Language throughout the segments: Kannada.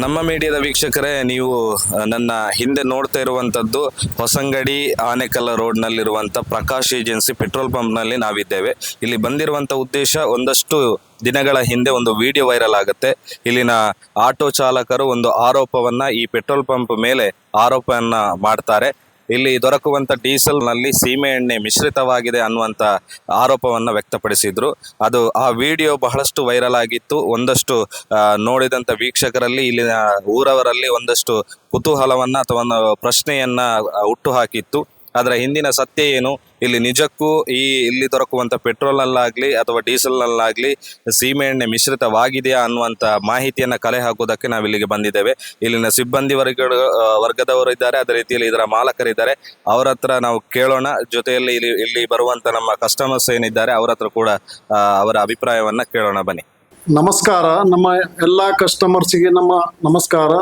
ನಮ್ಮ ಮೀಡಿಯಾದ ವೀಕ್ಷಕರೇ, ನೀವು ನನ್ನ ಹಿಂದೆ ನೋಡ್ತಾ ಇರುವಂತದ್ದು ಹೊಸಂಗಡಿ ಆನೆಕಲ್ಲ ರೋಡ್ನಲ್ಲಿರುವಂಥ ಪ್ರಕಾಶ್ ಏಜೆನ್ಸಿ ಪೆಟ್ರೋಲ್ ಪಂಪ್ನಲ್ಲಿ ನಾವಿದ್ದೇವೆ. ಇಲ್ಲಿ ಬಂದಿರುವಂಥ ಉದ್ದೇಶ ಒಂದಷ್ಟು ದಿನಗಳ ಹಿಂದೆ ಒಂದು ವಿಡಿಯೋ ವೈರಲ್ ಆಗುತ್ತೆ. ಇಲ್ಲಿನ ಆಟೋ ಚಾಲಕರು ಒಂದು ಆರೋಪವನ್ನ ಈ ಪೆಟ್ರೋಲ್ ಪಂಪ್ ಮೇಲೆ ಆರೋಪವನ್ನ ಮಾಡ್ತಾರೆ. ಇಲ್ಲಿ ದೊರಕುವಂತ ಡೀಸೆಲ್ನಲ್ಲಿ ಸೀಮೆ ಎಣ್ಣೆ ಮಿಶ್ರಿತವಾಗಿದೆ ಅನ್ನುವಂತ ಆರೋಪವನ್ನ ವ್ಯಕ್ತಪಡಿಸಿದ್ರು. ಅದು ಆ ವಿಡಿಯೋ ಬಹಳಷ್ಟು ವೈರಲ್ ಆಗಿತ್ತು. ಒಂದಷ್ಟು ನೋಡಿದಂಥ ವೀಕ್ಷಕರಲ್ಲಿ ಇಲ್ಲಿನ ಊರವರಲ್ಲಿ ಒಂದಷ್ಟು ಕುತೂಹಲವನ್ನ ಅಥವಾ ಪ್ರಶ್ನೆಯನ್ನ ಹುಟ್ಟು ಹಾಕಿತ್ತು. ಅದರ ಹಿಂದಿನ ಸತ್ಯ ಏನು? ಇಲ್ಲಿ ನಿಜಕ್ಕೂ ಈ ಇಲ್ಲಿ ದೊರಕುವಂಥ ಪೆಟ್ರೋಲ್ನಲ್ಲಾಗಲಿ ಅಥವಾ ಡೀಸೆಲ್ನಲ್ಲಾಗಲಿ ಸೀಮೆಎಣ್ಣೆ ಮಿಶ್ರಿತವಾಗಿದೆಯಾ ಅನ್ನುವಂತ ಮಾಹಿತಿಯನ್ನು ಕಲೆ ಹಾಕುವುದಕ್ಕೆ ನಾವು ಇಲ್ಲಿಗೆ ಬಂದಿದ್ದೇವೆ. ಇಲ್ಲಿನ ಸಿಬ್ಬಂದಿ ವರ್ಗ ವರ್ಗದವರು ಇದ್ದಾರೆ. ಅದೇ ರೀತಿಯಲ್ಲಿ ಇದರ ಮಾಲಕರಿದ್ದಾರೆ. ಅವರ ಹತ್ರ ನಾವು ಕೇಳೋಣ. ಜೊತೆಯಲ್ಲಿ ಇಲ್ಲಿ ಇಲ್ಲಿ ಬರುವಂಥ ನಮ್ಮ ಕಸ್ಟಮರ್ಸ್ ಏನಿದ್ದಾರೆ, ಅವರ ಹತ್ರ ಕೂಡ ಅವರ ಅಭಿಪ್ರಾಯವನ್ನು ಕೇಳೋಣ ಬನ್ನಿ. ನಮಸ್ಕಾರ. ನಮ್ಮ ಎಲ್ಲ ಕಸ್ಟಮರ್ಸಿಗೆ ನಮ್ಮ ನಮಸ್ಕಾರ.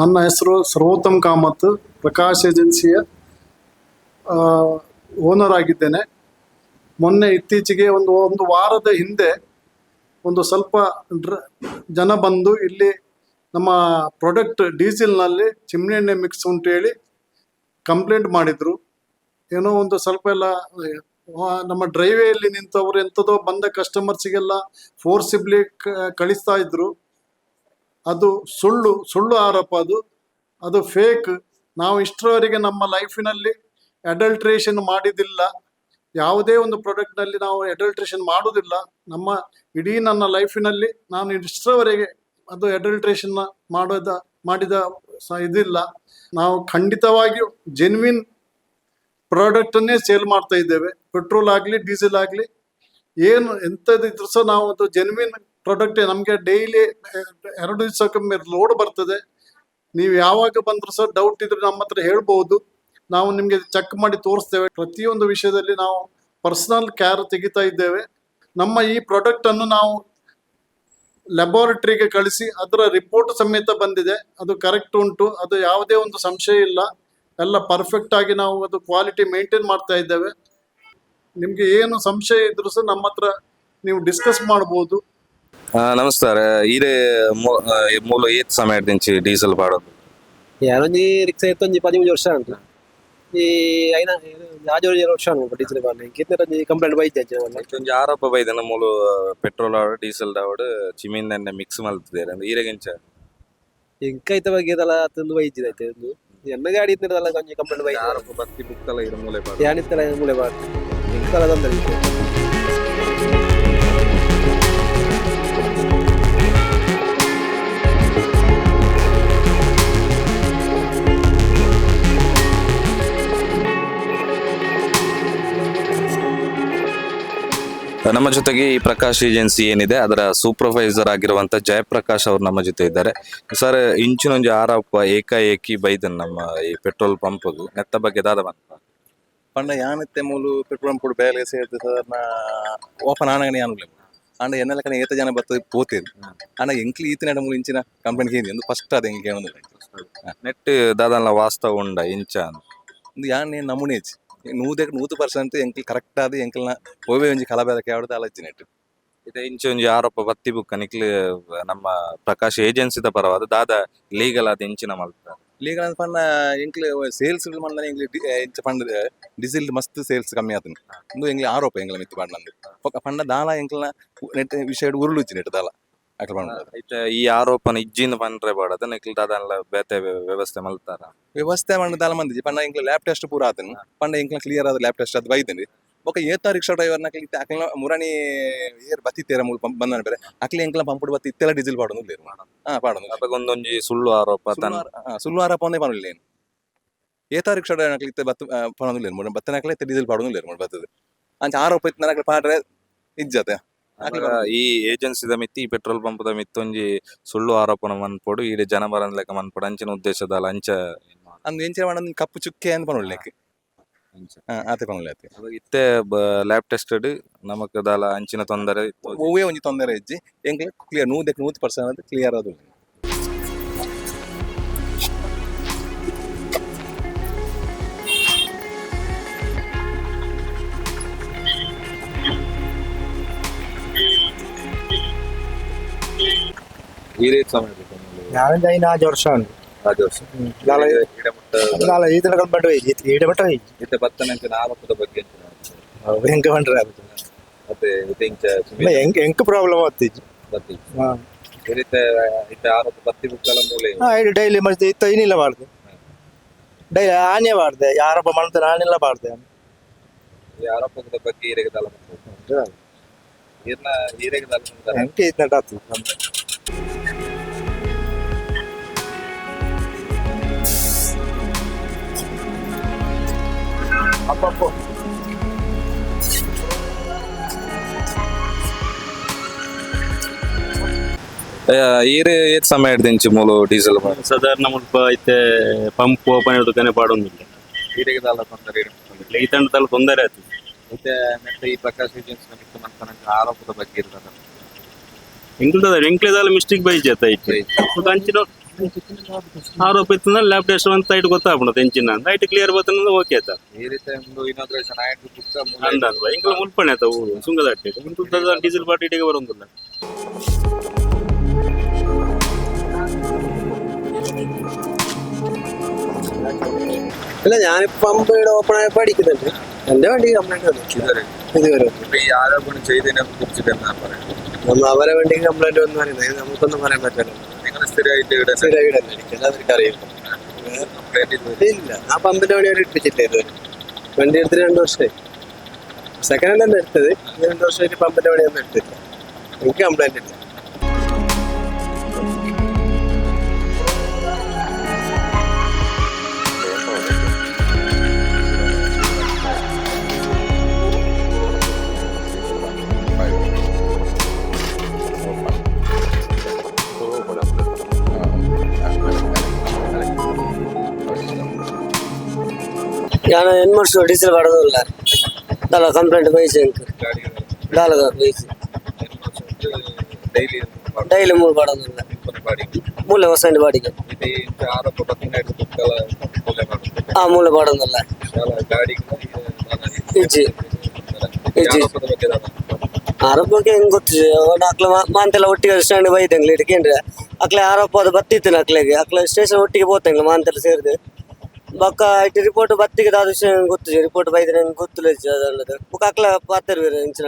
ನನ್ನ ಹೆಸರು ಸರ್ವೋತ್ತಮ್ ಕಾಮತ್, ಪ್ರಕಾಶ್ ಏಜೆನ್ಸಿಯ ಓನರ್ ಆಗಿದ್ದೇನೆ. ಮೊನ್ನೆ ಇತ್ತೀಚೆಗೆ ಒಂದು ಒಂದು ವಾರದ ಹಿಂದೆ ಒಂದು ಸ್ವಲ್ಪ ಜನ ಬಂದು ಇಲ್ಲಿ ನಮ್ಮ ಪ್ರಾಡಕ್ಟ್ ಡೀಸೆಲ್ನಲ್ಲಿ ಚಿಮ್ನಿ ಎಣ್ಣೆ ಮಿಕ್ಸ್ ಉಂಟು ಹೇಳಿ ಕಂಪ್ಲೇಂಟ್ ಮಾಡಿದರು. ಏನೋ ಒಂದು ಸ್ವಲ್ಪ ಎಲ್ಲ ನಮ್ಮ ಡ್ರೈವೇಯಲ್ಲಿ ನಿಂತವರು ಎಂಥದೋ ಬಂದ ಕಸ್ಟಮರ್ಸಿಗೆಲ್ಲ ಫೋರ್ಸಿಬ್ಲಿ ಕಳಿಸ್ತಾ ಇದ್ರು. ಅದು ಸುಳ್ಳು ಸುಳ್ಳು ಆರೋಪ ಅದು. ಅದು ಫೇಕ್ ನಾವು ಇಷ್ಟರವರೆಗೆ ನಮ್ಮ ಲೈಫಿನಲ್ಲಿ ಅಡಲ್ಟ್ರೇಷನ್ ಮಾಡಿದಿಲ್ಲ. ಯಾವುದೇ ಒಂದು ಪ್ರಾಡಕ್ಟ್ನಲ್ಲಿ ನಾವು ಅಡಲ್ಟ್ರೇಷನ್ ಮಾಡುವುದಿಲ್ಲ ನಮ್ಮ ಇಡೀ ನನ್ನ ಲೈಫಿನಲ್ಲಿ ನಾನು ಇಷ್ಟರವರೆಗೆ ಅದು ಅಡಲ್ಟ್ರೇಷನ್ ಮಾಡೋದ, ಮಾಡಿದ ಸ ಇದಿಲ್ಲ. ನಾವು ಖಂಡಿತವಾಗಿಯೂ ಜೆನ್ವಿನ್ ಪ್ರಾಡಕ್ಟನ್ನೇ ಸೇಲ್ ಮಾಡ್ತಾ ಇದ್ದೇವೆ. ಪೆಟ್ರೋಲ್ ಆಗಲಿ ಡೀಸೆಲ್ ಆಗಲಿ, ಏನು ಎಂಥದ್ದಿದ್ರು ಸಹ ನಾವು ಅದು ಜೆನ್ವಿನ್ ಪ್ರಾಡಕ್ಟ್ ನಮಗೆ ಡೈಲಿ ಎರಡು ದಿವಸಕ್ಕೊಮ್ಮೆ ಲೋಡ್ ಬರ್ತದೆ. ನೀವು ಯಾವಾಗ ಬಂದರೂ ಸಹ ಡೌಟ್ ಇದ್ರೆ ನಮ್ಮ ಹತ್ರ ಹೇಳ್ಬೋದು. ನಾವು ನಿಮಗೆ ಚೆಕ್ ಮಾಡಿ ತೋರಿಸ್ತೇವೆ. ಪ್ರತಿಯೊಂದು ವಿಷಯದಲ್ಲಿ ನಾವು ಪರ್ಸನಲ್ ಕೇರ್ ತೆಗಿತಾ ಇದ್ದೇವೆ. ನಮ್ಮ ಈ ಪ್ರಾಡಕ್ಟ್ ಅನ್ನು ನಾವು ಲ್ಯಾಬೊರೇಟರಿಗೆ ಕಳಿಸಿ ಅದರ ರಿಪೋರ್ಟ್ ಸಮೇತ ಬಂದಿದೆ. ಅದು ಕರೆಕ್ಟ್ ಉಂಟು. ಅದು ಯಾವುದೇ ಒಂದು ಸಂಶಯ ಇಲ್ಲ. ಎಲ್ಲ ಪರ್ಫೆಕ್ಟ್ ಆಗಿ ನಾವು ಅದು ಕ್ವಾಲಿಟಿ ಮೇಂಟೈನ್ ಮಾಡ್ತಾ ಇದ್ದೇವೆ. ನಿಮಗೆ ಏನು ಸಂಶಯ ಇದ್ರೂ ಸಹ ನಮ್ಮ ಹತ್ರ ನೀವು ಡಿಸ್ಕಸ್ ಮಾಡ್ಬೋದು. ನಮಸ್ಕಾರ. ಇದೇ ಸಮಯ ಮೂಲ ಏತ್ ಸಮಯದಿಂಚಿ ಡೀಸೆಲ್ ಪಾಡೋದು ಯಾರೊಂಜಿ ರಿಕ್ಷಾ ಎತ್ತು ಉಂಟು ಡೀಸೆಲ್ ಆರೋಪ ಮೂಲು ಪೆಟ್ರೋಲ್ ಆವಡ್ ಆವಡ್ ಮಿಕ್ಸ್ ಮಲ್ತಿದ್ದಾರೆ ಅಂದ್ರೆ ಈರೆಗಿಂಚ ತಂದು ಒಂದು ಎನ್ನ ಗಾಡಿ ಇದ್ದಿರಲ್ಲ ಕಂಪ್ಲೇಂಟ್ ಬೈ ಆರೋಪ ಬತ್ತಿ ಬುಕ್ತಲ್ಲ ಇರ ಮೂಲೆ ಪಾಡ ಯಾನಿತ್ತಲ್ಲ ಮೂಲೆ ಬಾರ್ ಇಂಕಲ ತೊಂದರೆ ನಮ್ಮ ಜೊತೆಗೆ ಈ ಪ್ರಕಾಶ್ ಏಜೆನ್ಸಿ ಏನಿದೆ ಅದರ ಸೂಪರ್ವೈಸರ್ ಆಗಿರುವಂತ ಜಯಪ್ರಕಾಶ್ ಅವರು ನಮ್ಮ ಜೊತೆ ಇದ್ದಾರೆ. ಸರ್ ಇಂಚಿನೊಂದು ಆರೋಪ ಏಕಾಏಕಿ ಬೈದನ್ ನಮ್ಮ ಈ ಪೆಟ್ರೋಲ್ ಪಂಪ್ ನೆತ್ತ ಬಗ್ಗೆ ದಾದ ಬಂತ? ಪಂಡ ಯಾನತ್ತೆ ಮೂಲು ಪೆಟ್ರೋಲ್ ಪುಡು ಬೇಲೆ ಸೇರ್ತು ಸರ್. ನಾ ಓಪನ್ ಆನಗಣಿ ಯಾನುಲೆ ಅಂಡ ಎನ್ನೆಲ್ಲ ಕಡೆ ಏತ ಜನ ಬರ್ತದೆ ಪೋತೇರು ಅಂಡ ಎಂಕ್ಲಿ ಈತನ ಮೂಲ ಇಂಚಿನ ಕಂಪನಿ ಏನು ಒಂದು ಫಸ್ಟ್ ಅದು ಹೆಂಗೆ ಕೇಳೋದು ನೆಟ್ ದಾದಲ್ಲ ವಾಸ್ತವ ಉಂಡ ಇಂಚ ಒಂದು ಯಾನ್ ನಮೂನೆ ನೂದೆ ನೂತು ಪರ್ಸೆಂಟ್ ಎಂಕ್ಲಿ ಕರೆಕ್ಟ್ ಆದ ಎಂಕ್ಲನ ಓವೆ ಒಂಜಿ ಕಲಬೇದಕ್ಕೆ ಯಾವ್ದು ಆಲೋಚನೆ ಇಟ್ಟು ಇದು ಇಂಚ ಒಂಜಿ ಆರೋಪ ಬತ್ತಿ ಬುಕ್ಕ ನಿಕ್ಲಿ ನಮ್ಮ ಪ್ರಕಾಶ್ ಏಜೆನ್ಸಿದ ಪರವಾದ ದಾದ ಲೀಗಲ್ ಆದ ಇಂಚಿನ ಮಲ್ತ. ಲೀಗಲ್ ಅಂತ ಪಂಡ ಎಂಕ್ಲಿ ಸೇಲ್ಸ್ ಮಂಡನೆ ಎಂಕ್ಲೆ ಇಂಚ ಪಂಡ ಡೀಸೆಲ್ ಮಸ್ತ್ ಸೇಲ್ಸ್ ಕಮ್ಮಿ ಆತನ ಇಂದು ಎಂಗ್ಲಿ ಆರೋಪ ಎಂಗ್ಲ ಮಿತ್ತು ಪಂಡಂದು ಪಂಡ ದಾಲ ಎಂಕ್ಲ ನೆಟ್ ವಿಷಯ ಉರುಳುಚ್ಚಿ ನೆಟ್ ದಾಲ. ಅಕ್ಲ ಪಂಡ ಐತ ಈ ಆರೋಪನ ಇಜ್ಜಿಂದ ಪಂಡ್ರೆ ಬಾಡದ ನಿಕ್ಲಿ ದಾದಲ್ಲ ಬೇತೆ ವ್ಯ- ವ್ಯವಸ್ಥೆ ಮಲ್ತಾರ ವ್ಯವಸ್ಥೆ ಮಾಡಿದ ದಾಲ ಮಂದಿ ಪಂಡ ಇಂಕ್ಲ ಲ್ಯಾಬ್ ಟೆಸ್ಟ್ ಪೂರ ಆತನು. ಪಂಡ ಇಂಕ್ಲ ಕ್ಲಿಯರ್ ಆದ ಲ್ಯಾಬ್ ಟೆಸ್ಟ್ ಅದು ಬೈತಂಡಿ ಬೊಕ ಏತ ರಿಕ್ಷಾ ಡ್ರೈವರ್ನ ಕ್ಲಿ ಅಕ್ಲ ಮುರಾಣಿ ಏರ್ ಬತ್ತಿತ್ತೇರ ಮೂಲ ಪಂಪ್ ಬಂದನ ಬೇರೆ. ಅಕ್ಲಿ ಇಂಕ್ಲ ಪಂಪುಡು ಬತ್ತಿ ಇತ್ತೆಲ್ಲ ಡೀಸೆಲ್ ಪಾಡೋದು ಇಲ್ಲ ಹಾ ಪಾಡೋದು ಅದಕ್ಕೊಂದೊಂಜಿ ಸುಳ್ಳು ಆರೋಪ ತನ್ನ ಸುಲ್ವಾರ ಪೊಂದೆ ಪನುಲ್ಲೆ ಏತ ರಿಕ್ಷಾ ಡ್ರೈವರ್ ನಕ್ಲಿ ಬತ್ ಲೇರು ಮೂರ ಬತ್ತನ ಅಕ್ಲ ಇತ್ತೆ ಡೀಸೆಲ್ ಪಾಡೋದು ಲೇರು ಮೂರ ಬತ್ತದ. ಅಂಚ ಆರೋಪ ಇತ್ತು ನನಗೆ ಪಾಡ್ರೆ ಇಜ್ಜತೆ ಈ ಏಜೆನ್ಸಿದ ಮಿತ್ತಿ ಈ ಪೆಟ್ರೋಲ್ ಪಂಪ್ದ ಮಿತ್ತೊಂಜಿ ಸುಳ್ಳು ಆರೋಪನ ಮನ್ಪೊಡು ಈಡೆ ಜನ ಬರನ್ ಲೆಕ್ಕ ಮನ್ಪೊಡು. ಅಂಚಿನ ಉದ್ದೇಶದ ಲಂಚ ಅಂಚ ಅಂದ್ ಎಂಚೆ ಮಾಡೊಂದು ಕಪ್ಪು ಚುಕ್ಕೆ ಅಂತ ಹಾ ಆತೆ ಅದು ಇತ್ತೆ ಲ್ಯಾಬ್ ಟೆಸ್ಟೆಡ್ ನಮಕ್ ದಾಲ ಅಂಚಿನ ತೊಂದರೆ ಓವೇ ಒಂಜಿ ತೊಂದರೆ ಇಜ್ಜಿ. ಎಂಕ್ಲೆ ಕ್ಲಿಯರ್ ನೂದಕ್ಕೆ ನೂತ್ ಪರ್ಸೆಂಟ್ ಕ್ಲಿಯರ್ ಅದು ಈ ರೀತಿ ಸಮಯ ಬೇಕು. ഞാനും അതിന് അഞ്ച് വർഷമാണ് ರಾಜು ವರ್ಷ ನಾಳೆ ಗಿಡ ಮುಟ್ಟ ನಾಳೆ ಈ ದಿನ ಕಂಡು ಹೋಗಿ ಈಡೆ ಮಟ್ಟ ಹೋಗಿ ಇತ್ತೆ ಬತ್ತನಂಚಿನ ಆರೋಪದ ಬಗ್ಗೆ ಎಂಚಿನ? ಹೆಂಗೆ ಬಂಡ್ರೆ ಅದು ಮತ್ತೆ ಇದು ಇಂಚ ಇಲ್ಲ ಹೆಂಗೆ ಹೆಂಗೆ ಪ್ರಾಬ್ಲಮ್ ಆಗ್ತಿತ್ತು ಬತ್ತಿ ಹಾಂ ಈ ರೀತಿ ಇತ್ತೆ ಆರೋಪ ಬತ್ತಿ ಬುಕ್ಕಲ ಮೂಲೆ ಹಾಂ ಡೈಲಿ ಮತ್ತೆ ಇತ್ತ ಏನಿಲ್ಲ ಮಾಡ್ದೆ ಡೈಲಿ ಆನೆ ಮಾಡ್ದೆ ಯಾರೊಬ್ಬ ಮಾಡ್ತಾರೆ ನಾನೆಲ್ಲ ಮಾಡ್ದೆ ಈ ಆರೋಪದ ಬಗ್ಗೆ ಈರೆಗೆ ದಳ ಈರ್ನ ಈರೆಗೆ ದಳ ಅಂತಾರೆ. ಹೆಂಗೆ ಇದು ನಟಾತು ನಮ್ದು ಅಪ್ಪಪ್ಪ ಆ, ಈರೆ ಏತ್ ಸಮಯ ಹಿಡ್ದಿಂಚಿ ಮೂಲು ಡೀಸೆಲ್ ಮಾಡಿ ಸಾಧಾರಣ ಮುಲ್ಪ ಐತೆ ಪಂಪ್ ಓಪನ್ ಇರೋದಕ್ಕೆ ಪಾಡೊಂದಿಲ್ಲ ಈರೆಗೆ ದಳ ತೊಂದರೆ ಈ ತಂಡದಲ್ಲಿ ತೊಂದರೆ ಆಯ್ತು ಮತ್ತೆ ಮತ್ತೆ ಈ ಪ್ರಕಾಶ್ ಏಜೆನ್ಸಿ ಮಿಕ್ಕ ಮಂತನಂಚಿನ ಆರೋಪದ ಬಗ್ಗೆ ಇರ್ತದ ಎಂಕ್ಲದ ಎಂಕ್ಲೇದಾಲ ಮಿಸ್ಟೇಕ್ ಬೈ ಜತ ಐತೆ ಮತ್ತೆ ಅಂಚಿನ ಆರೋಪ ಇತ್ತು ಲ್ಯಾಬ್ ಟೆಸ್ಟ್ ಅಂತ ಇಟ್ಟು ಗೊತ್ತಾಗ್ಬಿಡತ್ತೆ ಎಂಚಿನ ಅಂತ ಐಟ್ ಕ್ಲಿಯರ್ ಬರ್ತಂದ್ರೆ ಓಕೆ ಆಯ್ತಾ ಈ ರೀತಿ ಒಂದು ಇನಾಗ್ರೇಷನ್ ಆಯ್ತು ಬುಕ್ಕ ಅಂದ ಅಲ್ವಾ ಎಂಕ್ಲ ಮುಲ್ಪಣೆ ಆಯ್ತಾ ಊರು ಸುಂಗದ ಅಟ್ಟೆ ಮುಂದೆ ಡೀಸೆಲ್ ಪಾರ್ಟಿ ಇಟ್ಟಿಗೆ ಬರೋದಿಲ್ಲ ഇല്ല ഞാനിപ്പോ പമ്പ് ഇവിടെ ഓപ്പൺ ആയപ്പോ അടിക്കുന്നുണ്ട് എന്റെ വണ്ടി കംപ്ലൈന്റ് വന്നിട്ടില്ല ഇതുവരെ ഒന്നും. ഈ ആരോപണം ചെയ്തതിനെ കുറിച്ചിട്ട് എന്താ പറയുന്നത് നമ്മ അവരെ വണ്ടിക്ക് കംപ്ലൈന്റ് ഒന്നും പറയുന്നത് ഇത് നമുക്കൊന്നും പറയാൻ പറ്റില്ല നിങ്ങൾ സ്ഥിരമായിട്ട് ഇവിടെ തന്നെ അടിക്കുന്നത് ഇല്ല. ആ പമ്പിന്റെ വണ്ടി അവിടെ ഇട്ടിട്ടില്ല വണ്ടി എടുത്തിട്ട് രണ്ടു വർഷമായി. സെക്കൻഡ് ഹാൻഡ് തന്നെ എടുത്തത്. രണ്ടു വർഷമായിട്ട് പമ്പിന്റെ വണ്ടി ഒന്നും എടുത്തില്ല എനിക്ക് കംപ്ലൈന്റ് ഇല്ല. ഞാൻ ಎನ್ಮರ್ಸು ಡೀಸೆಲ್ ಬಾಡೋದಿಲ್ಲ ದಾಲ ಕಂಪ್ಲೇಂಟ್ ಬೈಸಿ ಅಂಕ ದಾಲದ ಬೈಸಿ ಡೈಲಿ ಡೈಲಿ ಮೂರು ಬಾಡೋದಿಲ್ಲ ಬಾಡಿ ಮೂಲೆ ಹೊಸ ಬಾಡಿಗೆ ಇದು ಇಂಥ ಆರೋಪ ಬತ್ತಿನಾಯ್ತು ಬುಕ್ಕಲ ಕೊಲೆ ಮಾಡುದು ಆ ಮೂಲೆ ಬಾಡೋದಿಲ್ಲ ಗಾಡಿ ಇಜ್ಜಿ ಇಜ್ಜಿ ಆರೋಪದ ಬಗ್ಗೆ ನಾನು ಆರೋಪಕ್ಕೆ ಹೆಂಗ್ ಗೊತ್ತಿದೆ ಅವನು ಅಕ್ಲ ಮಾಂತೆಲ್ಲ ಒಟ್ಟಿಗೆ ಸ್ಟ್ಯಾಂಡ್ ಬೈದಂಗ್ಲಿ ಇಟ್ಕೊಂಡ್ರೆ ಅಕ್ಲೆ ಆರೋಪ ಅದು ಬತ್ತಿತ್ತು ಅಕ್ಲೆಗೆ ಅಕ್ಲೆ ಸ್ಟೇಷನ್ ಒಟ್ಟಿಗೆ ಹೋತಂಗ್ಲ ಮಾಂತೆಲ್ಲ ಸೇರಿದೆ ಬೊಕ್ಕ ಇಟ್ಟು ರಿಪೋರ್ಟ್ ಬತ್ತಿಗೆ ದಾದ ಗೊತ್ತಿದೆ ರಿಪೋರ್ಟ್ ಬೈದ್ರೆ ನಂಗೆ ಗೊತ್ತಿಲ್ಲ ಅದಲ್ಲದು ಬೊಕ್ಕ ಅಕ್ಲ ಪಾತಿರ್ವೀರ ಇಂಚಿನ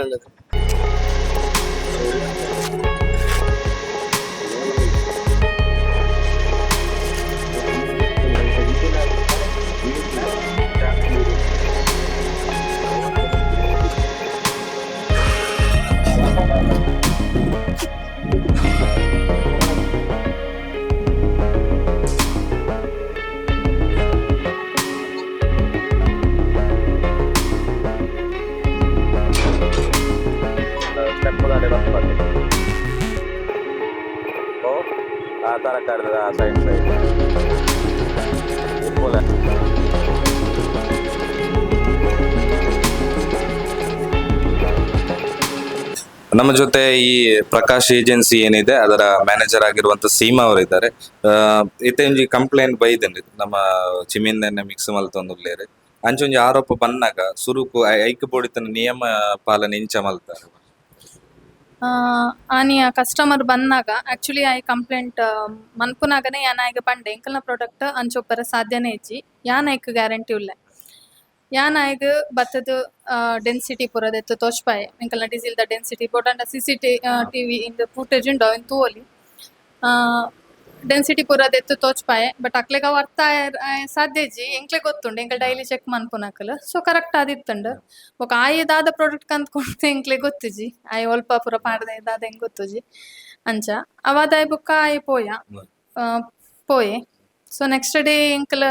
ನಮ್ಮ ಜೊತೆ ಈ ಪ್ರಕಾಶ್ ಏಜೆನ್ಸಿ ಏನಿದೆ, ಅದರ ಮ್ಯಾನೇಜರ್ ಆಗಿರುವಂತ ಸೀಮಾ ಅವರಿದ್ದಾರೆ. ಇತ್ತೊಂಜಿ ಕಂಪ್ಲೇಂಟ್ ಬೈದೇನೆ ನಮ್ಮ ಚಿಮಿಂದನೆ ಮಿಕ್ಸ್ ಮಲ್ತೊಂದುಲ್ಲೇರು ಅಂಚೊಂಜಿ ಆರೋಪ ಬಂದಾಗ ಸುರುಕು ಐಕ್ ಬೋಡಿತನ ನಿಯಮ ಪಾಲನೆ ಇಂಚ ಮಲ್ತಾರೆ? ಆನಿಯ ಕಸ್ಟಮರ್ ಬಂದಾಗ ಆಕ್ಚುಲಿ ಐ ಕಂಪ್ಲೇಂಟ್ ಮನ್ಪುನಾಗನೆ ಯಾನ ಆಯ್ಗೆ ಪಂಡೆ, ಎಂಕಲ್ನ ಪ್ರಾಡಕ್ಟ್ ಅಂಚೊಪ್ಪರ ಸಾಧ್ಯನೇ ಇಚ್ಚಿ ಯಾನ್ ಐಕ್ ಗ್ಯಾರಂಟಿ ಉಲ್ಲೆ? ಯಾನ್ ಆಯ್ಗ್ ಬತ್ತದ ಡೆನ್ಸಿಟಿ ಪುರದೆತ್ತು ತೋಚ್ಪಾಯೆ ಎಂಕಲ್ನ ಡೀಸೆಲ್ ದ ಡೆನ್ಸಿಟಿ ಬೋಡಂಡ ಸಿ ಸಿ ಟಿ ಟಿವಿ ಇಂದ ಫೂಟೇಜ್ ಉಂಡು ಅವೆನ್ ತೂವೊಲಿ ಡೆನ್ಸಿಟಿ ಪೂರದೆತ್ತು ತೋಚ್ಪಾಯೆ ಬಟ್ ಅಕ್ಲೆಗ ಅವ್ ಅರ್ಥ ಆಯ್- ಆಯ್ ಸಾಧ್ಯ ಇಜ್ಜಿ ಎಂಕ್ಲೆ ಗೊತ್ತುಂಡು ಎಂಕಲ್ ಡೈಲಿ ಚೆಕ್ ಮನ್ಪುನಕಲ್ ಸೊ ಕರೆಕ್ಟ್ ಆದಿತ್ತುಂಡು ಬೊಕ ಪ್ರೊಡಕ್ಟ್ ಪ್ರಾಡಕ್ಟ್ ಕಂತ್ಕೊಂಡು ಎಂಕ್ಲೆ ಗೊತ್ತಿಜಿ ಆಯ್ ಒಲ್ಪ ಪೂರ ಪಾಡ್ದೆ ದಾದ ಹೆಂಗ್ ಗೊತ್ತುಜಿ ಅಂಚ ಅವಾದಾಯ್ ಬೊಕ್ಕ ಆಯ್ ಪೋಯ ಪೋಯೆ ಸೊ ನೆಕ್ಸ್ಟ್ ಡೇ ಎಂಕಲ್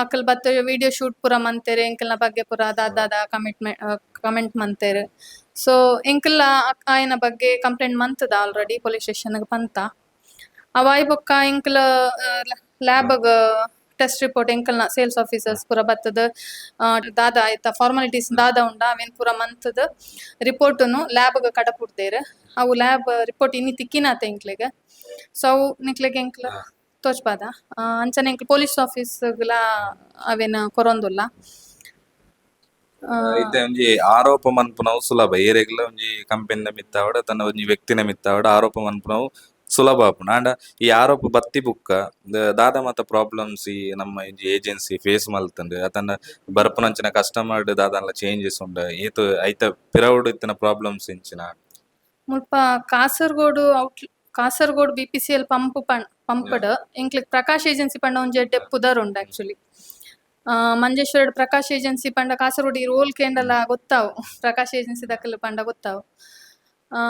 ಆಕಲ್ ಬತ್ತ ವಿಡಿಯೋ ಶೂಟ್ ಪೂರ ಮಂತೇರೆ, ಎಂಕಲ್ನ ಬಗ್ಗೆ ಪೂರ ದಾದಾದ ಕಮಿಟ್ಮೆಂಟ್ ಕಮೆಂಟ್ ಮಂತೆರ್. ಸೊ ಎಂಕಲ್ ಆಯನ ಬಗ್ಗೆ ಕಂಪ್ಲೇಂಟ್ ಮಂತದ ಆಲ್ರೆಡಿ ಪೊಲೀಸ್ ಸ್ಟೇಷನ್ಗೆ ಪಂತ ಅವಾಯ್ ಬೊಕ್ಕ ಎಂಕಲ್ ಗ ಟೆಸ್ಟ್ ರಿಪೋರ್ಟ್ ಎಂಕಲ್ನ ಸೇಲ್ಸ್ ಆಫೀಸರ್ಸ್ ಪೂರ ಬತ್ತದ. ದಾದ ಆಯ್ತಾ ಫಾರ್ಮಾಲಿಟೀಸ್ ದಾದ ಉಂಡ, ಅವೇನ್ ಪೂರ ಮಂತದ. ರಿಪೋರ್ಟನ್ನು ಗ ಕಡಪುಡ್ದೇರ್. ಅವು ಲ್ಯಾಬ್ ರಿಪೋರ್ಟ್ ಇನ್ನಿ ತಿಕ್ಕಿನಾತ ಎಂಕ್ಲೆಗ್. ಸೊ ಅವು ನಿಕ್ಲೆಗೆ ಎಂಕ್ಲ ತೋಚ್ಪಾದ ಆ, ಅಂಚನೆ ಪೊಲೀಸ್ ಆಫೀಸ್ ಅವೇನ ಕೊರೊಂದುಲ್ಲ? ಇತ್ತೆ ಒಂಜಿ ಆರೋಪ ಮನ್ಪುನವು ಸುಲಭ. ಏರೆಗ್ಲ ಒಂಜಿ ಕಂಪೆನಿನ ಮಿತ್ತಾವಡ ತನ್ನ ಒಂಜಿ ವ್ಯಕ್ತಿನ ಮಿತ್ತಾವಡ ಆರೋಪ ಮನ್ಪುನವು ಸುಲಭ ಆಪುನ. ಆಂಡ ಈ ಆರೋಪ ಬತ್ತಿ ಬುಕ್ಕ ದಾದಾ ಮಾತ ಪ್ರಾಬ್ಲಮ್ಸ್ ಈ ನಮ್ಮ ಏಜೆನ್ಸಿ ಫೇಸ್ ಮಲ್ತಂಡು ಅತಂಡ ಬರ್ಪುನಂಚಿನ ಕಸ್ಟಮರ್ ದಾದನ್ಲ ಚೇಂಜಸ್ ಉಂಡ. ಏತು ಐತ ಪಿರವುಡು ಇತ್ತಿನ ಪ್ರಾಬ್ಲಮ್ಸ್ ಇಂಚಿನ. ಮುಲ್ಪ Kasaragod out Kasaragod B P C L pump ಪಣ್ ಪಂಪಡ್. എങ്കിലും ಪ್ರಕಾಶ್ ಏಜೆನ್ಸಿ ಪಂಡ ಒಂಜಿ ಎಡ್ಡೆ ಪುದರ್ ಉಂಡು ಆಕ್ಚುಲಿ ಮಂಜೇಶ್ವರ ಪ್ರಕಾಶ್ ಏಜೆನ್ಸಿ ಪಂಡ ಕಾಸರಗೋಡು ಈ ರೋಲ್ ಕೇಂಡಲ ಗೊತ್ತಾವು. ಪ್ರಕಾಶ್ ಏಜೆನ್ಸಿ ದಕ್ಕಲ್ ಪಂಡ ಗೊತ್ತಾವು. ಆ,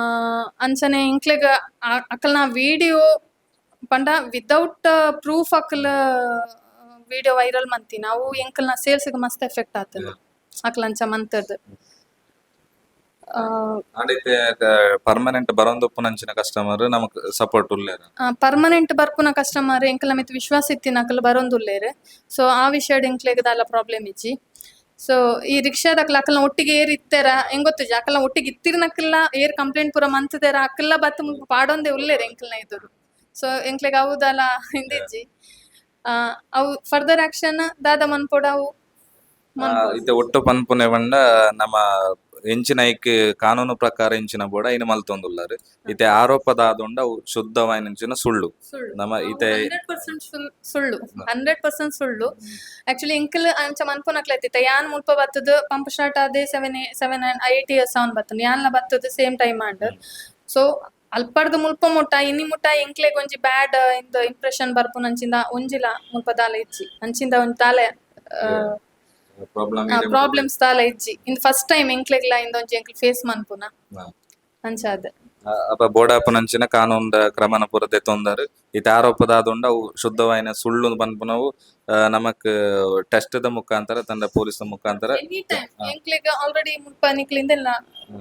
ಅಂಚನೆ ಇಂಕ್ಲೆಗ್ ಅಕ್ಕಲ್ನ ವಿಡಿಯೋ ಪಂಡ ವಿದೌಟ್ ಪ್ರೂಫ್ ಅಕ್ಕಲ್ ವಿಡಿಯೋ ವೈರಲ್ ಮಂತಿ. ನಾವು ಎಂಕಲ್ನ ಸೇಲ್ಸ್ಗೆ ಮಸ್ತ್ ಎಫೆಕ್ಟ್ ಆತದ. ಅಕ್ಲ ಅಂಚ ಮಂತದ್. ಪರ್ಮನೆಂಟ್ ಬರೋಂದೊಪ್ಪುನಂಚಿನ ಕಸ್ಟಮರ್ ನಮಕ್ ಸಪೋರ್ಟ್ ಉಲ್ಲೇರ ಪರ್ಮನೆಂಟ್ ಬರ್ಪುನ ಕಸ್ಟಮರ್ ಎಂಕಲ ಮಿತ್ ವಿಶ್ವಾಸ ಇತ್ತಿನ ಅಕಲ್ ಬರೊಂದುಲ್ಲೇರ್ ಸೊ ಆ ವಿಷಯಡ್ ಎಂಕ್ಲೆಗ್ ದಾಲ ಪ್ರಾಬ್ಲಮ್ ಇಜ್ಜಿ. ಸೊ ಈ ರಿಕ್ಷಾದಕ್ಲ ಅಕಲ್ನ ಒಟ್ಟಿಗೆ ಏರ್ ಇತ್ತೆರ ಹೆಂಗ್ ಗೊತ್ತಿಜ್ಜಿ ಅಕಲ್ನ ಒಟ್ಟಿಗೆ ಇತ್ತಿರ್ನಕಲ್ಲ ಏರ್ ಕಂಪ್ಲೇಂಟ್ ಪೂರ ಮಂತದೇರ ಅಕಲ್ಲ ಬತ್ತ ಮುಲ್ಪ ಪಾಡೊಂದೆ ಉಲ್ಲೇರ್ ಎಂಕಲ್ನ ಎದುರು ಸೊ ಎಂಕ್ಲೆಗ್ ಹೌದಲ್ಲ ಹಿಂದಿಜ್ಜಿ. ಆ, ಅವು ಫರ್ದರ್ ಆಕ್ಷನ್ ದಾದ ಮನ್ಪೊಡ ಅವು ಮನ್ಪೊಡು. ಇತ್ತೆ ಒಟ್ಟು ಪನ್ಪುನೆ ಬಂಡ ನಮ್ಮ ಐಕ್ ಕಾನೂನು ಪ್ರಕಾರ ಇಂಚಿನ ಬೋಡ ಇನ್ನು ಮಲ್ತೊಂದುಲ್ಲಾರು ಇತ್ತೆ ಆರೋಪದ ಆದೊಂಡ ಅವು ಶುದ್ಧವಾಯಿನಂಚಿನ ಸುಳ್ಳು. ನಮ್ಮ ಪರ್ಸೆಂಟ್ ಸುಳ್ಳು. ಹಂಡ್ರೆಡ್ ಪರ್ಸೆಂಟ್ ಸುಳ್ಳು. ಆಕ್ಚುಲಿ ಇಂಕಲ್ ಅಂಚ ಮನ್ಪುನಕ್ಲೈತಿತ್ತ ಯಾನ್ ಮುಲ್ಪ ಬತ್ತದ ಪಂಪ್ ಸ್ಟಾರ್ಟ್ ಆದೆ ಸೆವೆನ್ ಸೆವೆನ್ ಏಟ್ ಇಯರ್ಸ್ ಅವನ್ ಬತ್ತನ ಯಾನ್ಲ ಬತ್ತದ ಸೇಮ್ ಟೈಮ್ ಅಂಡ್ ಸೊ ಅಲ್ಪರ್ದು ಮುಲ್ಪ ಮುಟ್ಟ ಇನ್ನಿ ಮುಟ್ಟ ಎಂಕ್ಲೆಗ್ ಒಂಜಿ ಬ್ಯಾಡ್ ಇಂದ ಇಂಪ್ರೆಷನ್ ಬರ್ಪುನ ಅಂಚಿಂದ ಒಂಜಿಲ ಮುಲ್ಪ ದಾಲ ಇಚ್ಚಿ. ಅಂಚಿಂದ ಒಂಜಿ ತಾಲೆ ಪ್ರಾಬ್ಲಮ್ಸ್ ದಾಲ ಇಜ್ಜಿ. ಇನ್ ಫಸ್ಟ್ ಟೈಮ್ ಎಂಕ್ಲೆಗ್ಲ ಇಂದೊಂಜಿ ಎಂಕ್ಲ್ ಫೇಸ್ ಮನ್ಪುನ. ಅಂಚಾದ ಅಪ ಬೋಡಾಪುನಂಚಿನ ಕಾನೂನ್ದ ಕ್ರಮನ ಪೂರ ತೆತ್ತೊಂದಾರು ಇತ ಆರೋಪದ ಆದೊಂಡ ಅವು ಶುದ್ಧವಾಯಿನ ಸುಳ್ಳು ಬನ್ಪುನವು ನಮಕ್ ಟೆಸ್ಟ್ ದ ಮುಖಾಂತರ ತಂಡ ಪೊಲೀಸ್ ಮುಖಾಂತರ. ಎನಿ ಟೈಮ್ ಎಂಕ್ಲೆಗ್ ಆಲ್ರೆಡಿ ಮುಲ್ಪ ನಿಕ್ಲಿಂದೆಲ್ಲ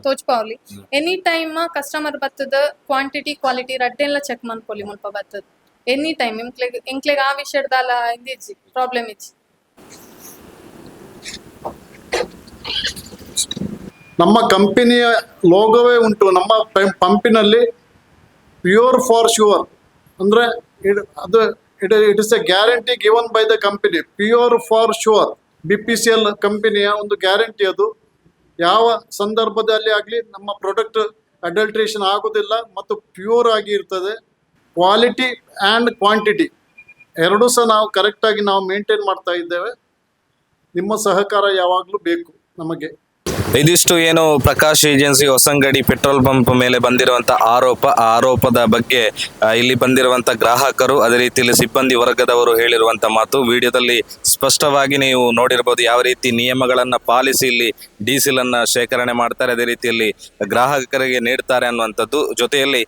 ತೋಚ್ಪಾವ್ಲಿ ಎನಿ ಟೈಮ್ ಕಸ್ಟಮರ್ ಬತ್ತದ ಕ್ವಾಂಟಿಟಿ ಕ್ವಾಲಿಟಿ ರಡ್ಡೆಲ್ಲ ಚೆಕ್ ಮನ್ಪೊಲಿ ಮುಲ್ಪ ಬತ್ತದ. ಎನಿ ಟೈಮ್ ಎಂಕ್ಲೆಗ್ ಎಂಕ್ಲೆಗ್ ಆ ವಿಷಯದಾಲ ಇಂದಿಜ್ಜಿ. ಪ್ರಾಬ್ಲಮ್ ಇಜ್ಜಿ. ನಮ್ಮ ಕಂಪನಿಯ ಲೋಗೋವೇ ಉಂಟು. ನಮ್ಮ ಪಂಪಿನಲ್ಲಿ ಪ್ಯೂರ್ ಫಾರ್ ಶ್ಯೂರ್ ಅಂದರೆ ಅದು it it is a guarantee given by the company. Pure for sure B P C L ಕಂಪನಿಯ ಒಂದು ಗ್ಯಾರಂಟಿ ಅದು. ಯಾವ ಸಂದರ್ಭದಲ್ಲಿ ಆಗಲಿ ನಮ್ಮ ಪ್ರಾಡಕ್ಟ್ ಅಡಲ್ಟ್ರೇಷನ್ ಆಗೋದಿಲ್ಲ ಮತ್ತು ಪ್ಯೂರ್ ಆಗಿ ಇರ್ತದೆ. ಕ್ವಾಲಿಟಿ ಆ್ಯಂಡ್ ಕ್ವಾಂಟಿಟಿ ಎರಡೂ ಸಹ ನಾವು ಕರೆಕ್ಟಾಗಿ ನಾವು ಮೇಂಟೈನ್ ಮಾಡ್ತಾ ಇದ್ದೇವೆ. ನಿಮ್ಮ ಸಹಕಾರ ಯಾವಾಗಲೂ ಬೇಕು. ನಮಗೆ. ಇದಿಷ್ಟು ಏನು Prakash agency Hosangadi petrol pump ಮೇಲೆ ಬಂದಿರುವಂತ ಆರೋಪ. ಆರೋಪದ ಬಗ್ಗೆ ಇಲ್ಲಿ ಬಂದಿರುವಂತ ಗ್ರಾಹಕರು, ಅದೇ ರೀತಿಯಲ್ಲಿ ಸಿಬ್ಬಂದಿ ವರ್ಗದವರು ಹೇಳಿರುವಂತ ಮಾತು ವಿಡಿಯೋದಲ್ಲಿ ಸ್ಪಷ್ಟವಾಗಿ ನೀವು ನೋಡಿರಬಹುದು ಯಾವ ರೀತಿ ನಿಯಮಗಳನ್ನ ಪಾಲಿಸಿ ಇಲ್ಲಿ ಡೀಸೆಲ್ ಅನ್ನ ಶೇಖರಣೆ ಮಾಡ್ತಾರೆ, ಅದೇ ರೀತಿಯಲ್ಲಿ ಗ್ರಾಹಕರಿಗೆ ನೀಡ್ತಾರೆ ಅನ್ನುವಂಥದ್ದು. ಜೊತೆಯಲ್ಲಿ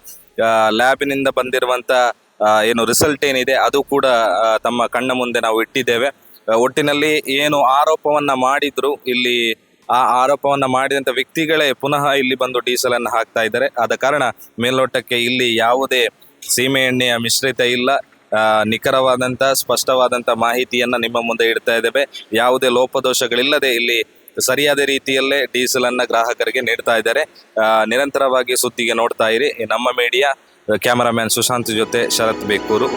ಲ್ಯಾಬಿನಿಂದ ಬಂದಿರುವಂತ ಏನು ರಿಸಲ್ಟ್ ಏನಿದೆ, ಅದು ಕೂಡ ತಮ್ಮ ಕಣ್ಣ ಮುಂದೆ ನಾವು ಇಟ್ಟಿದ್ದೇವೆ. ಒಟ್ಟಿನಲ್ಲಿ ಏನು ಆರೋಪವನ್ನ ಮಾಡಿದ್ರು, ಇಲ್ಲಿ ಆ ಆರೋಪವನ್ನ ಮಾಡಿದಂತ ವ್ಯಕ್ತಿಗಳೇ ಪುನಃ ಇಲ್ಲಿ ಬಂದು ಡೀಸೆಲ್ ಅನ್ನು ಹಾಕ್ತಾ ಇದ್ದಾರೆ. ಆದ ಕಾರಣ ಮೇಲ್ನೋಟಕ್ಕೆ ಇಲ್ಲಿ ಯಾವುದೇ ಸೀಮೆ ಎಣ್ಣೆಯ ಮಿಶ್ರಿತ ಇಲ್ಲ. ನಿಖರವಾದಂತ, ಸ್ಪಷ್ಟವಾದಂತ ಮಾಹಿತಿಯನ್ನ ನಿಮ್ಮ ಮುಂದೆ ಇಡ್ತಾ ಇದ್ದೇವೆ. ಯಾವುದೇ ಲೋಪದೋಷಗಳಿಲ್ಲದೆ ಇಲ್ಲಿ ಸರಿಯಾದ ರೀತಿಯಲ್ಲೇ ಡೀಸೆಲ್ ಅನ್ನ ಗ್ರಾಹಕರಿಗೆ ನೀಡ್ತಾ ಇದ್ದಾರೆ. ನಿರಂತರವಾಗಿ ಸುದ್ದಿಗೆ ನೋಡ್ತಾ ಇರಿ. ನಮ್ಮ ಮೀಡಿಯಾ, ಕ್ಯಾಮರಾಮ್ಯಾನ್ ಸುಶಾಂತ್ ಜೊತೆ ಶರತ್ ಬೇಕೂರು.